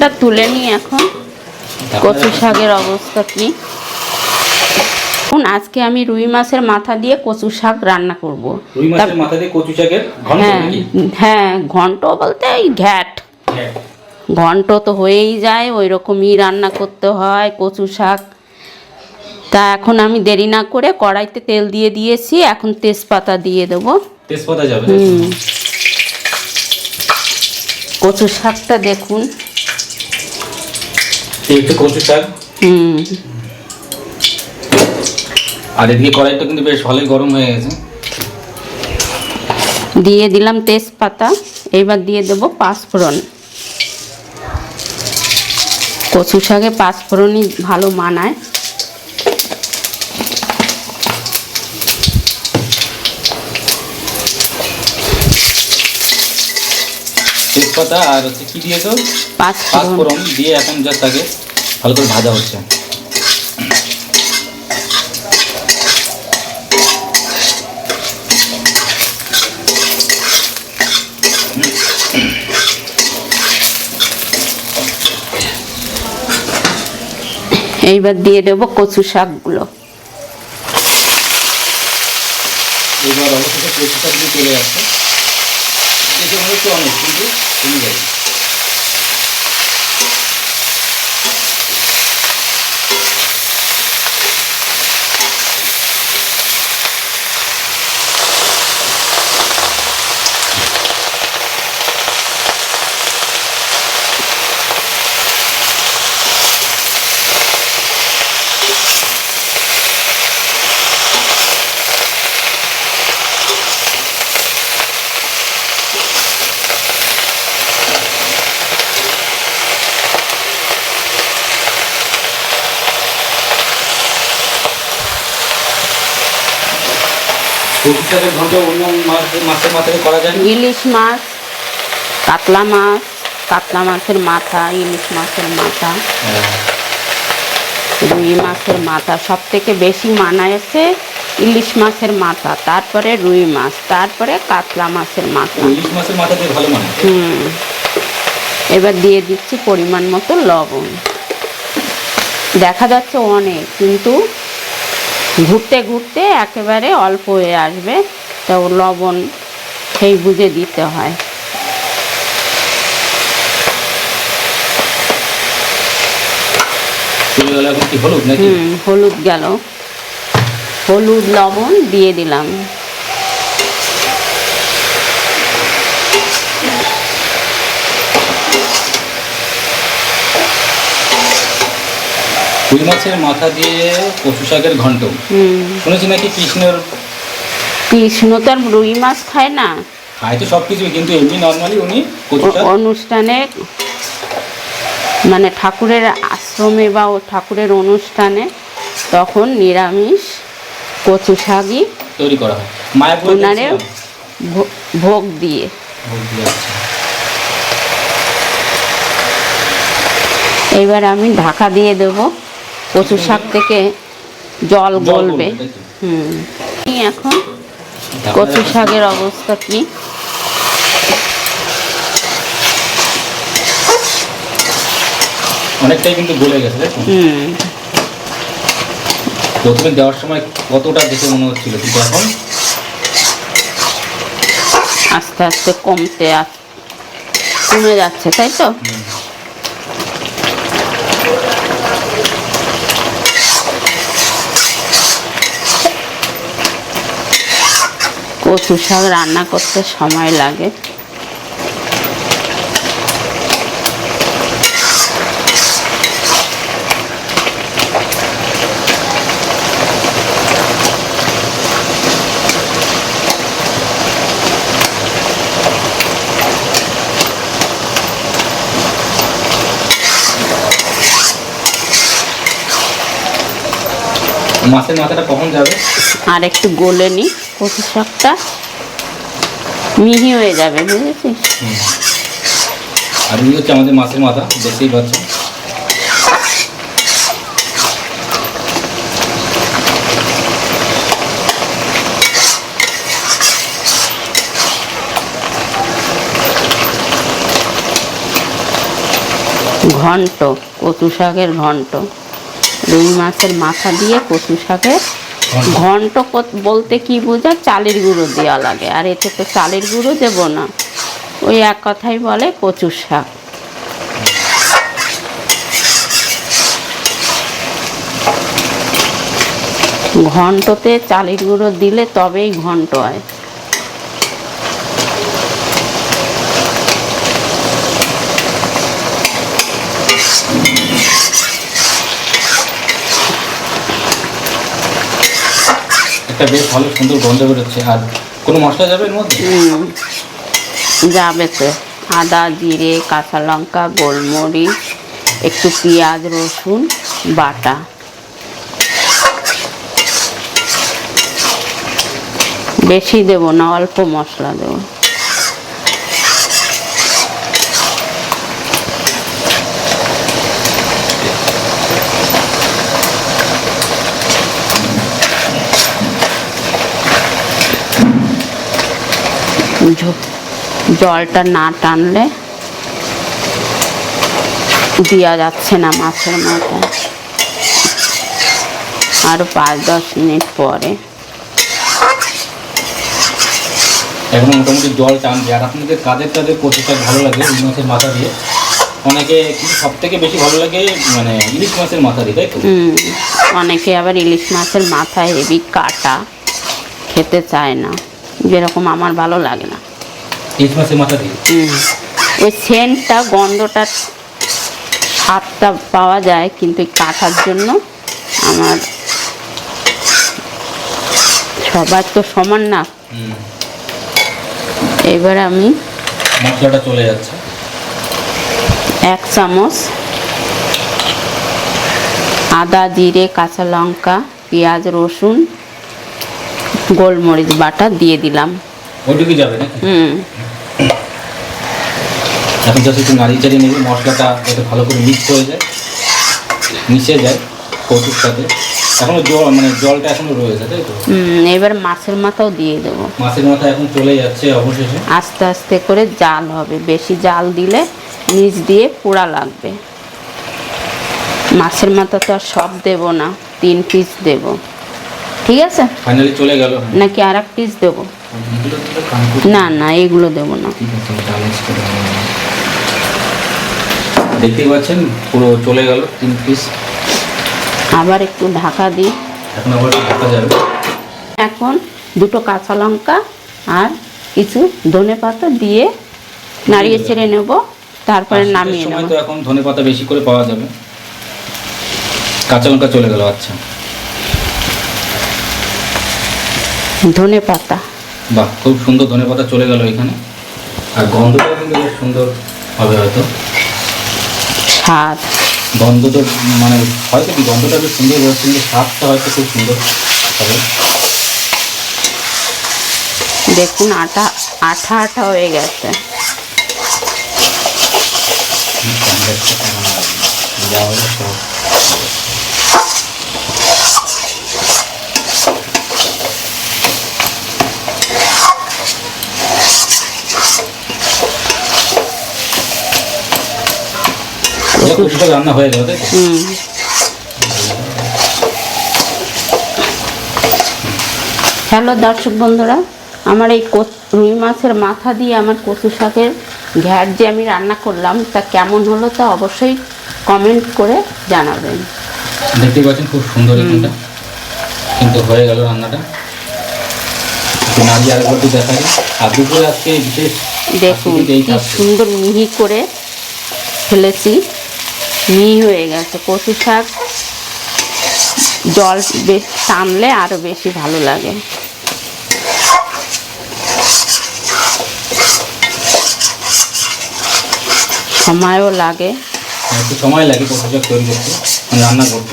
ঢাকনটা তুলে নিই এখন। কচু শাকের অবস্থা কি? এখন আজকে আমি রুই মাছের মাথা দিয়ে কচু শাক রান্না করব। রুই মাছের মাথা দিয়ে কচু শাকের ঘন্ট হ্যাঁ হ্যাঁ ঘন্ট বলতে এই ঘ্যাট। ঘন্ট তো হয়েই যায় ওই রকমই রান্না করতে হয় কচু শাক। তা এখন আমি দেরি না করে কড়াইতে তেল দিয়ে দিয়েছি এখন তেজপাতা দিয়ে দেবো। তেজপাতা যাবে হুম। কচু শাকটা দেখুন। একটু আর এদিকে কড়াইটা কিন্তু বেশ ভালোই গরম হয়ে গেছে। দিয়ে দিলাম তেজপাতা এবার দিয়ে দেবো পাঁচফোড়ন। কচু শাকে পাঁচফোড়নই ভালো মানায়। তেজপাতা আর হচ্ছে কি দিয়েছ পাঁচফোড়ন দিয়ে এখন যা তাকে ভালো করে ভাজা হচ্ছে। এইবার দিয়ে দেবো কচু শাকগুলো। এবার অবশেষে কচু শাক দিয়ে চলে যাচ্ছে। দেখে মনে হচ্ছে অনেক কিন্তু কমে যাবে কচু শাকের ঘন্ট অন্য মাছের মাথায় করা যায়? ইলিশ মাছ কাতলা মাছ কাতলা মাছের মাথা ইলিশ মাছের মাথা। রুই মাছের মাথা সব থেকে বেশি মানা মানায়ছে ইলিশ মাছের মাথা তারপরে রুই মাছ তারপরে কাতলা মাছের মাথা। ইলিশ মাছের মাথা দিয়ে ভালো মানে হুম। এবার দিয়ে দিচ্ছি পরিমাণ মতো লবণ। দেখা যাচ্ছে অনেক কিন্তু ঘুরতে ঘুরতে একেবারে অল্প হয়ে আসবে। তো লবণ সেই বুঝে দিতে হয়। হলুদ গেল। হলুদ লবণ দিয়ে দিলাম। রুই মাছের মাথা দিয়ে কচু শাকের ঘন্ট। শুনেছি নাকি কৃষ্ণের কৃষ্ণ তো আর রুই মাছ খায় না। খায় তো সব কিছুই কিন্তু এমনি নর্মালি উনি কচু শাক অনুষ্ঠানে মানে ঠাকুরের আশ্রমে বা ও ঠাকুরের অনুষ্ঠানে তখন নিরামিষ কচু শাকই তৈরি করা হয়। মায়াপুরে ওনারে ভোগ দিয়ে। ভোগ দিয়ে এবার আমি ঢাকা দিয়ে দেব। কচু শাক থেকে জল গলবে? হুম। এখন কচু শাকের অবস্থা কি? অনেকটাই কিন্তু গলে গেছে হুম। প্রথমে দেওয়ার সময় কতটা দেখে মনে হচ্ছিল কিন্তু এখন আস্তে আস্তে কমতে কমে যাচ্ছে তাই তো? কচু শাক রান্না করতে সময় লাগে। মাছের মাথাটা কখন যাবে? আর একটু গলে নি কচু শাকটা মিহি হয়ে যাবে বুঝেছিস? আর এই হচ্ছে আমাদের মাছের মাথা দেখতেই পাচ্ছ। ঘন্ট কচু শাকের ঘন্ট। রুই মাছের মাথা দিয়ে কচু শাকের ঘন্ট বলতে কি বোঝা চালের গুঁড়ো দেওয়া লাগে। আর এতে তো চালের গুঁড়ো দেব না। ওই এক কথাই বলে কচু শাক। ঘন্টতে চালের গুঁড়ো দিলে তবেই ঘন্ট হয়। একটা বেশ ভালো সুন্দর গন্ধ বেরোচ্ছে। আর কোনো মশলা যাবে এর মধ্যে? যাবে তো। আদা, জিরে, কাঁচা লঙ্কা, গোলমরিচ, একটু পেঁয়াজ, রসুন, বাটা। বেশি দেবো না, অল্প মশলা দেবো। জলটা না টানলে দেওয়া যাচ্ছে না মাছের মাথায় আরও পাঁচ দশ মিনিট পরে। এখন মোটামুটি জল টানছে। আর আপনাদের কাদের কাদের কচু শাক ভালো লাগে রুই মাছের মাথা দিয়ে। অনেকে সব থেকে বেশি ভালো লাগে মানে ইলিশ মাছের মাথা দিয়ে তাই তো? অনেকে আবার ইলিশ মাছের মাথায় হেভি কাটা খেতে চায় না। যেরকম আমার ভালো লাগে না। ওই সেন্টটা গন্ধটা স্বাদটা পাওয়া যায় কিন্তু কাটার জন্য আমার সবার তো সমান না। এবার আমি মশলাটা চলে যাচ্ছে। এক চামচ আদা জিরে কাঁচা লঙ্কা পেঁয়াজ রসুন গোলমরিচ বাটা দিয়ে দিলাম। ওইটুকু যাবে হুম। এখন জাস্ট একটু নাড়িয়ে চাড়িয়ে নেবে মশলাটা যাতে ভালো করে মিক্স হয়ে যায়। মিশে যায় কচুর সাথে। এখনও জল মানে জলটা এখনও রয়েছে তাই তো? হুম, এবার মাছের মাথাও দিয়ে দেবো। মাছের মাথা এখন চলে যাচ্ছে অবশেষে। আস্তে আস্তে করে জাল হবে। বেশি জাল দিলে নিচ দিয়ে পোড়া লাগবে। মাছের মাথা তো আর সব দেবো না তিন পিস দেব। ঠিক আছে? ফাইনালি চলে গেল। নাকি আর এক পিস দেবো? না না এগুলো দেবো না। দেখতেই পাচ্ছেন পুরো চলে গেল তিন পিস আবার একটু ঢাকা দিই। এখন আবার দেখা যাবে। এখন দুটো কাঁচা লঙ্কা আর কিছু ধনে পাতা দিয়ে নাড়িয়ে ছেড়ে নেব তারপরে নামিয়ে নেব। তো এখন ধনে পাতা বেশি করে পাওয়া যাবে। কাঁচা লঙ্কা চলে গেল আচ্ছা। ধনে পাতা। বাহ খুব সুন্দর ধনে পাতা চলে গেল এখানে। আর গন্ধটাও কিন্তু বেশ সুন্দর হবে হয়তো। স্বাদ। গন্ধ তো মানে হয়তো কি গন্ধটা বেশ সুন্দর বেরোচ্ছে কিন্তু স্বাদটা হয়তো খুব সুন্দর হবে। দেখুন আটা আঠা আঠা হয়ে গেছে। যা হবে সব যাক, কচুটা রান্না হয়ে গেল হুম। হ্যালো দর্শক বন্ধুরা আমার এই রুই মাছের মাথা দিয়ে আমার কচু শাকের ঘ্যাট যে আমি রান্না করলাম তা কেমন হলো তা অবশ্যই কমেন্ট করে জানাবেন। দেখতে পাচ্ছেন খুব সুন্দর এখানটা। কিন্তু হয়ে গেল রান্নাটা। একটু নাড়িয়ে একটু দেখা আর দুপুরে আজকে বিশেষ দেখুন কি সুন্দর মিহি করে ফেলেছি। মিহি হয়ে গেছে। কচু শাক জল বেশ টানলে আরও বেশি ভালো লাগে। সময়ও লাগে। সময় লাগে কচু শাক তৈরি করতে মানে রান্না করতে।